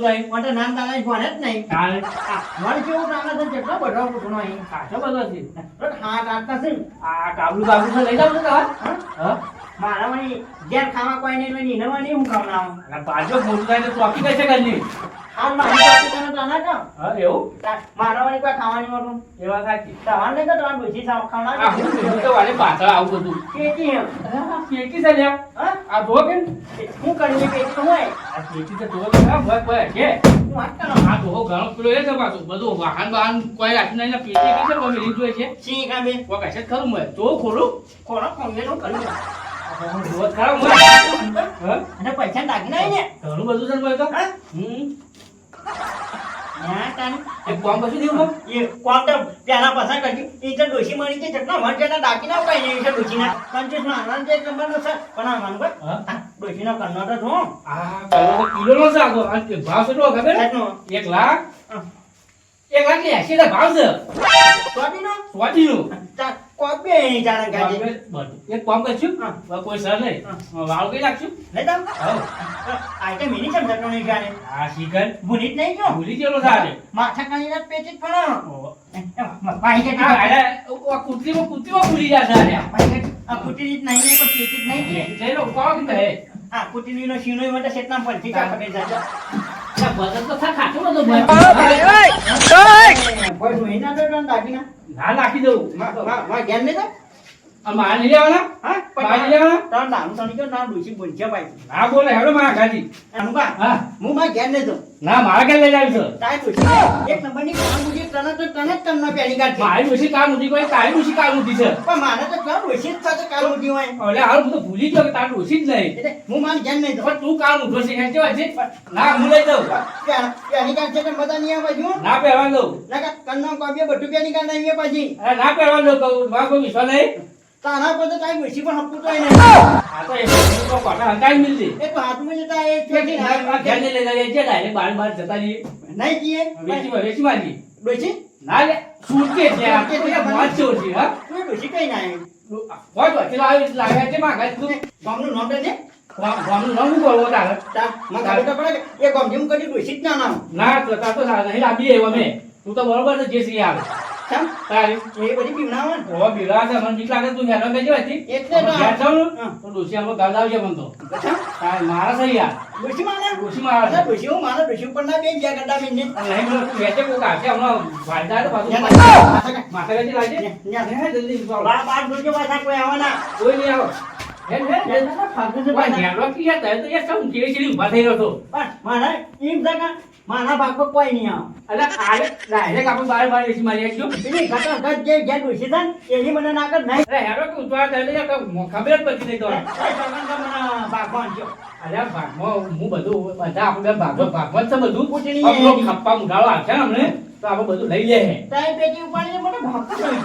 નહીં માટે નામ દાદા ફોન જ નહીં. તારે? આ વણ કેવું નાના છે કેટલો બધો પૂછણો અહીં ખાસો બધો છે. હાથ આટલા છે આ કાબલું બાબલું લઈ જાવ છો તમારે. હા? મારા વળી ઘેર ખાવા કોઈ નહીં એટલે એને વળી હું ખાવડાવું અને બાજો મોટું થાય તો ચોકી છે કરની હાલ મારી પાસે તને ના કહો. હા એવું? તા- મારા કોઈ ખાવાની હોતું. એ વાત સાચી. તમારે નહીં તો તમારે ડોશી સાવ આ ખાવડાવજો. હું તો વાલે પાછળ આવું બધું. કેકી એમ. કેકી છે લ્યા. હા? આ જો કે હું કરી પેટી તો હોય? આ પેટી તો જો કે ભય ભય કે? આ તો ઘણો પેલો એ છે પાછું. બધું વાહન વાહન કોઈ નહીં ને પેટી કે છે ને કાબે કોઈ કશે ખરું મેં ખોરો કર્યું હું હા અને પૈસા દાગી નહીં ને ઘણું બધું છે ભાઈ તો. હા? હમ. ત્યાં તાન. એક કામ પછી દેવું એ કોણ તો પેલા પસાર કર્યું એ તો ડોશી મળી ગઈ જેટલો વણ જેટલા દાગી ના ઉપાય નહીં છે ડોશીના. પંચવીસમાં આનંદ છે એક નંબરનો છે. પણ આ માનવ હા. હા, ડોશીનો તો જો આ કિલો નો છે આગો ભાવ કેટલો ખબર? એક લાખ. એક લાખ ને એસી ભાવ છે. નું અહીં જાણે ગાડી એક કામ કરશું હા. કોઈ સર નહીં. રાખશું નહીં તો આ તો મિની સમજાતો નહીં જાણે. આ શીખર. ભૂલી જ નહીં ગયો. ભૂલી ગયેલો સારે માથા કાઢીને પેચી જ પડો પાણી કે આ અરે આ કુત્રીમાં કુત્રીમાં ભૂલી સારે આ કુતરી જ નહીં પણ જ લો કોણ કહે? આ કુટીનો શીનો માટે શેતના પરથી કા ખબર જાય આ તો થા ખાતો બધો ભાઈ કોઈ જોઈ તો દાગીના. ના નાખી દઉં માં ઘેર નહીં આ લેવાના હા પાણી લેવાના તાર નામ ગયો ના ડોસી બોલશે ભાઈ ના બોલે હેડો મારા ગાડી એનું હા. હું માં ઘેર નહીં તો ના મારા ઘરે લઈ જાવ તાય ડોસી એક નંબરની કામ બુજી તને તો તને જ તને પેલી કાઢી મારી ડોશી કામ ઉધી કોઈ તારી ડોશી કામ ઉધી છે. પણ મારે તો કામ ડોસી જ સાથે કામ બુજી હોય. અરે હાલ હું તો ભૂલી ગયો કે તારી ડોશી જ નહીં. એટલે હું માં ઘેર નહીં પણ તું કામ ઉધો છે ના હું લઈ જાઉં. પેલી કાઢ છે કે બધા નહીં આવે જો ના પહેરવા દઉં. ના કા કન્નો કોબીએ બધું પેલી કાઢ નહીં પછી. અરે ના પહેરવા દઉં કહું. મારા કોઈ વિશ્વાસ નહીં. તારા પર તો તારી ડોસી પણ હપતું તો નહીં આ તો એ તો કોટા હંકાઈ મિલતી? એ તો હાથમાં જતા એ ના, આ ઘેર નહીં લઈ જાય છે ડાયરેક્ટ બાર બાર જતા રહીએ. નહીં જીએ વેચી વેચી મારી. ડોસી ના લે છૂટકે છે આ તો એ મોજ છે હા? તું ડોસી કઈ ના મોજ વચ્ચે લાવી લાવ્યા છે માં તું ગામનું નામ દે ગામનું નામ શું બોલવું તારે? તા મને તો પડે એ ગામ જેમ કરી ડોસી જ ના નામ. ના તો તાર તો સારા નહીં લાવી એવો અમે. તું તો બરોબર છે જે સી આવે. કેમ? તારી. એ બધી પીવડાવો ને ઓ બિલા છે. મને બીક લાગે તું હેરાન થઈ હતી એટલે તો ઘેર જાઉં તો ડોશી આમાં ગાળ આવજે મને તો. તારે મારા યાર. ડોસી ડોસી હું ડોસી ઉપર ના નહીં બોલો તું વેચે કોક આવશે હમણાં વાયદા તો પાછું. વેચી જલ્દી બાર બાર ડોસી પાછા કોઈ આવવાના કોઈ નહીં આવો. એમ મારા ભાગમાં કોઈ નહીં આવે. એટલે આલે ડાયરેક્ટ આપણે બાર બાર વેચી મારી આવીશું. પેલી ઘટાઘટ જે જે ડોસી થાય એની મને ના કર નહીં. અરે, હેરો તો કંઈ ખબર જ પછી નહીં તો. તો ભાગવાન છો અલ્યા, ભાગમાં હું બધું બધા આપણે ભાગમાં ભાગમાં છે બધું. કૂટણી આમ પેલો એની. ખપ્પા મુઢાળો આવશે ને હમણે, તો આપણે બધું લઈ લે હે. તારી પેટી ઉપાડીને મને ભાગતો તો ને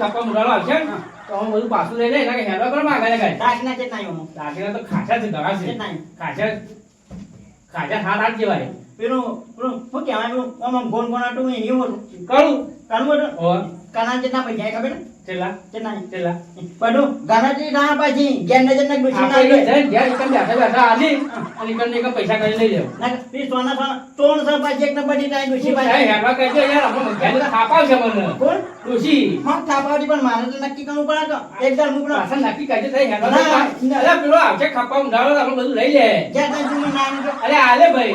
ખપ્પા મુઢાળો આવશે ને, તો અમે બધું પાછું લઈ લે કે હેરો કરવા માંગે કાંઈ. દાખલા છે નહીં હું તો ખાસા છે ઘણા છે. ખાચા ખાસા સાત આઠ જેવાય પેલું પેલું શું કહેવાય? પેલું આમ આમ ગોળાટું હોય એવું કરું ઓ કાના જેટલા પૈસા ખબર ને ચેલા ચેલા ના પાછી નજર ના ના બેઠા બેઠા આલી અને ને પૈસા કરી લઈ લેવું. ના સોના સોના પાછી એક ની યાર, આપણે થાપાવ છે મને. કોણ? પણ મારે તો નક્કી કરવું પડે તો. એક હું પણ પાછળ નક્કી કરજે ના, ના. અરે પેલો આવશે આપણે બધું લઈ લે. જ્યાં ત્યાં તું ના આમ અરે આલે ભાઈ.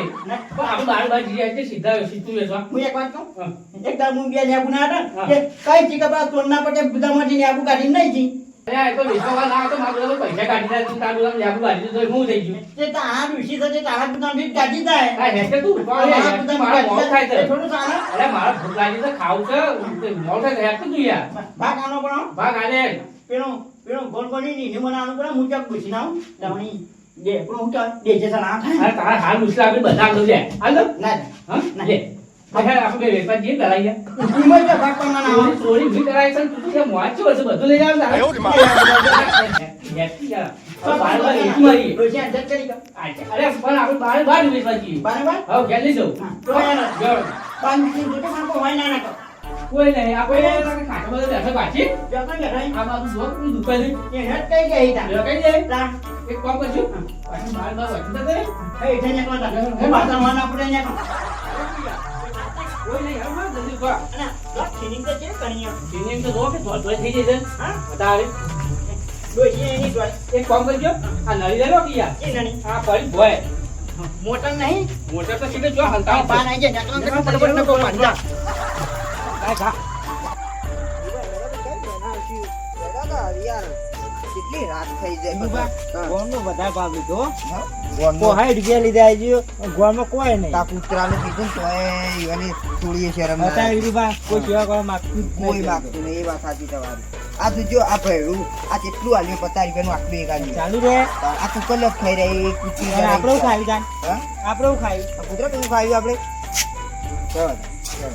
પણ આપણે બાર બાર જઈએ એટલે સીધા સીધું વેચવા. હું એક વાત કહું? હા. હું બે ના હતા. કે કઈ જી કપડા તોડના પટે જી અરે તો ના તો મારા બધા પૈસા કાઢી તારું કાઢી તો હું થઈ ગયું. તે તારા તારા કાઢી જાય મારા મોં થાય છે. એ થોડું સારા અરે મારા ભૂખ લાગી છે ખાવું છે તે થાય છે, તું યાર? ભાગ આનો પણ ભાગ આલે. પેલું પેલું ગોળ ગોળી ની મને આનું પણ હું ચાક પૂછી નાઉં તમને દે પણ હું ચાલ દે છે સર આ થાય અરે તારા હાલ આપણે બધા લે. હાલ ના હા? લે. અરે આપણે વેપાર કરાઈ ભાગ પણ ના ચોરી ભી કરાય છે તું છે બધું લઈ બાર બાર કરી બાર બાર કોઈ નહીં આપણે ખાટા બેઠા પાછી કઈ? આ બાજુ દુકાન જાય એક કામ કરજો પાછી બાર વાંચી દે એ હેઠે નીકળો ત્યાં. એ આપણે જલ્દી ઊભા અને લા, ખીની તો છે કણીઓ. સિંગિંગ તો જો કે ધોળ થઈ જશે હા? વધારે ડોશી એની ડોલ. એક કામ કરજો આ નળી લઈ લો કે યાર એ નણી. આ પડી ભોય મોટર નહીં મોટર તો સીધે જો તારા પાન આઈ જાય નીકળો તો બરોબર નકો પાડતા. કાંઈ ખા કેટલી રાત થઈ જાય ગોળનો વધારે ભાવ લીધો કોઈ રૂપિયા લીધા આજી, ગોળમાં કોઈ નહીં. તા કૂતરાને કીધું ને તોય એની થોડી શરમ અત્યારે આવે. એનુબા, કોઈ સેવા કરવા માંગતું કોઈ. માગતું નહીં એ વાત સાચી તમારી. આ તું જો આ ભૈરું આ કેટલું આલ્યું પચાસ રૂપિયાનું આટલું એક આલ્યું. ચાલુ રે આ કુકર ખાઈ રહી કૂતરી આપણે ખાવી? હા? આપણે ખાવી કૂતરા કેવું ખાવ્યું આપણે? ચાલ ચાલ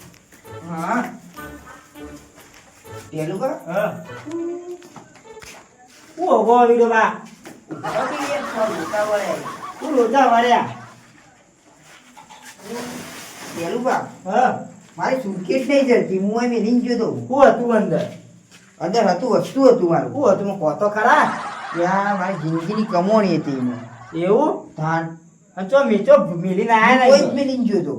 હા. પેલું કા હા. લોચા વાળ્યા. પેલું બા. હા. મારી સુટકેસ નહીં જડતી હું એમ લઈને જોતો તો. હું હતું અંદર? અંદર હતું વસ્તુ હતું મારું. હું હતું? કહો તો ખરા? ત્યાં મારી જિંદગીની કમોણી હતી એમાં. એવું? ધાન. ચો મીચો મિલીને આયા કોઈ નહીં? મેં લઈને ગયો તો.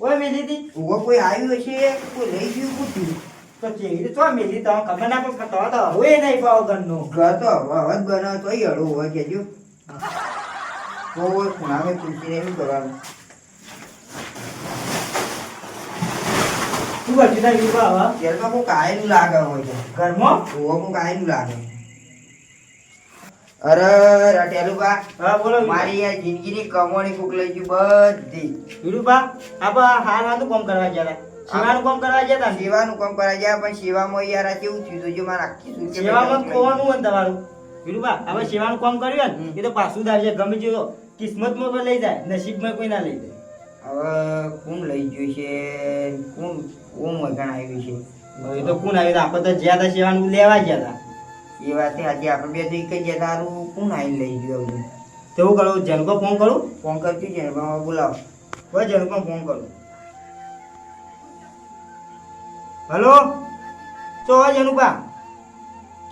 ઓય મેલી દી ઊભો કોઈ આવ્યું હશે કોઈ લઈ ગયું પૂછ્યું તો કેવી રીતે? ચો મિલી તો ખબર ના પડે તો તો હોય નહીં પાવ ઘર તો અવાજ બનાવ તો અડો હોય કેજો. કોઈ ખૂણામે પૂછીને શું કરવાનું. શું કરતી તારી વિવાહ હવે કોઈ કાયનું લાગે હોય ઘરમાં? કોઈ કાયનું લાગે. અરે રટેલુબા હા બોલો મારી આ જિંદગીની કમોણી કોક લઈ ગયું બધી. વિરુભા આપા હાલ હાથું કામ કરવા ગયા સેવાનું કામ કરવા ગયા હતા? ને સેવાનું કામ કરવા ગયા પણ સેવામાં યાર આ કેવું થયું જો મારા આખી સેવામાં ખોવાનું હોય તમારું. વિરુભા આપણે સેવાનું કામ કર્યું ને એ તો પાછું થાય આવશે ગમે તે કિસ્મતમાં પણ લઈ જાય નસીબમાં કોઈ ના લઈ જાય. હવે કોણ લઈ ગયું છે? કોણ કોણ મગણ આવ્યું છે? એ તો કોણ આવ્યું આપણે તો જ્યાં હતા સેવાનું લેવા ગયા હતા. એ વાતે આજે આપણે બે તો જતા હારું કોણ આવીને લઈ ગયું આવું તેવું કરું જનકો ફોન કરું? ફોન કરતી છે ને બોલાવો. હવે જનકો ફોન કરું. હલો? તો હવે જનુભા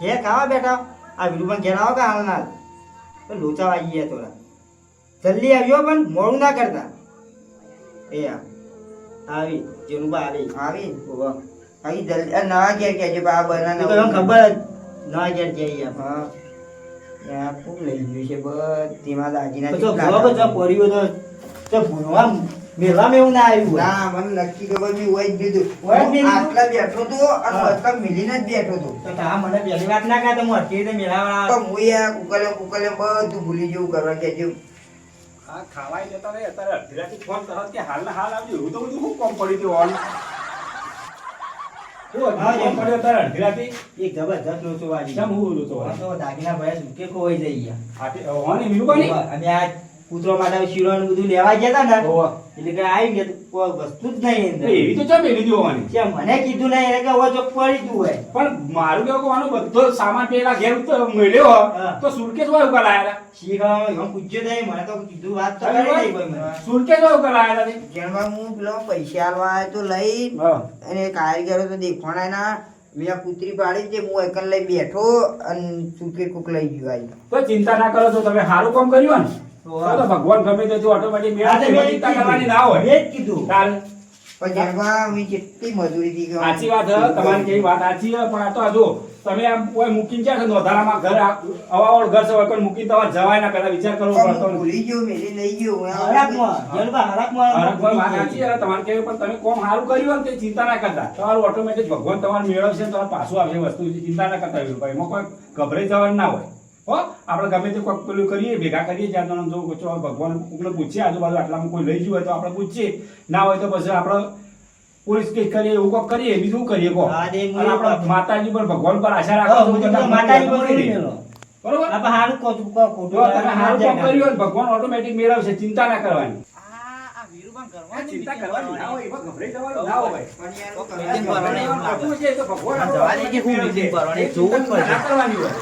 ઘેર ખાવા બેઠા? આ વિરુભાઈ ઘેર આવો કે હાલના લોચા વાગી ગયા થોડા. જલ્દી આવ્યો પણ મોડું ના કરતા. એ આ આવી જનુભા આવી. આવી? આવી જલ્દી નવા ઘેર કહેજો બા બના એ તો એમ ખબર જ. ના ઘેર જઈએ આપણે. હા. લઈ ગયું છે બધીમાં દાજીના તો જો કેટલા ભૂવા તો તો ભૂવા મેળવામાં એવું ના આવ્યું ના મને નક્કી ખબર બી હોય જ દીધું હોય જ હું દીધું? આટલા બેઠો તો અને હા. મિલીને જ બેઠો તો. તો તા મને પહેલી વાત ના કહે તો હું મેળાવા તો હું યાર કુકલે કુકલે બધું ભૂલી જેવું કરવા કે જેવું હા ખાવાય જતા રહે અત્યારે અડધીરાથી ફોન કરો કે હાલ હાલ આવજો. એવું તો બધું શું કોમ પડી ગયું ઓન? અત્યારે આ આ કૂતરો માટે શીરો ને બધું લેવા ગયા હતા ને. એટલે કે આવી ગયા કોઈ વસ્તુ જ નહીં અંદર. એવી તો ચમ મેલી દીધી કે મને કીધું નહીં એટલે કે હવે જો પડી તું હોય. પણ મારું કેવું આનો બધો સામાન પેલા ઘેર મળ્યો તો સુરકેસ વાળું ઉકા લાયા શીખવામાં એમ પૂછ્યો નહીં મને તો કીધું વાત તો કરી નહીં કોઈ મને. સુરકેસ વાળું ઉકા લાયા જેમાં હું પેલો પૈસા આલવા આવ્યો તો લઈ. અને કારીગરો તો દેખવાના ના મેં કૂતરી પાડી છે હું એકલ લઈ બેઠો અને સુકે કુક લઈ ગયો આવી તો ચિંતા ના કરો તો તમે સારું કામ કર્યું ને ભગવાન ગમે તે ઓટોમેટિક કરવાની ના હોય. એ જ કીધું. તારે સાચી વાત તમારી કેવી વાત સાચી પણ આ તો જો તમે આમ કોઈ મૂકીને ક્યાં છે? નોધારામાં ઘર આ- ઘર છે કોઈ મૂકીને તમારે જવાય ના પહેલા વિચાર કરવો પડતો ભૂલી ગયો મેલી લઈ ગયો હું હરાકમાં જેલમાં હરાકમાં અરે કોઈ વાત સાચી છે તમારે કેવું પણ તમે કોમ સારું કર્યું હોય તે ચિંતા ના કરતા. તમારું ઓટોમેટિક ભગવાન તમારે મેળવશે તમારે પાછું આવશે વસ્તુ ચિંતા ના કરતા એમાં કોઈ ગભરાઈ જવાનું ના હોય. હો આપણે ગમે તે કોઈ પેલું કરીએ ભેગા કરીએ જ્યાં તમને જો જો ભગવાન કોકને પૂછીએ આજુબાજુ આટલામાં કોઈ લઈ ગયું હોય તો આપણે પૂછીએ. ના હોય તો પછી આપણે પોલીસ કેસ કરીએ એવું કોક કરીએ બીજું કરીએ અને આપણે માતાજી પર ભગવાન પર આશા રાખો કે માતાજી પર. બરોબર? આપણે હારું કોક કર્યું ભગવાન ઓટોમેટિક મેળવશે ચિંતા ના કરવાની. ચિંતા કરવાની ના હોય એમાં ગભરાઈ જવાનું ના હોય. મીટિંગ ભરવાની લાગતું છે તો ભગવાન જવા દે કે હું મીટિંગ ભરવાની જોવું જ પડશે. કરવાની હોય.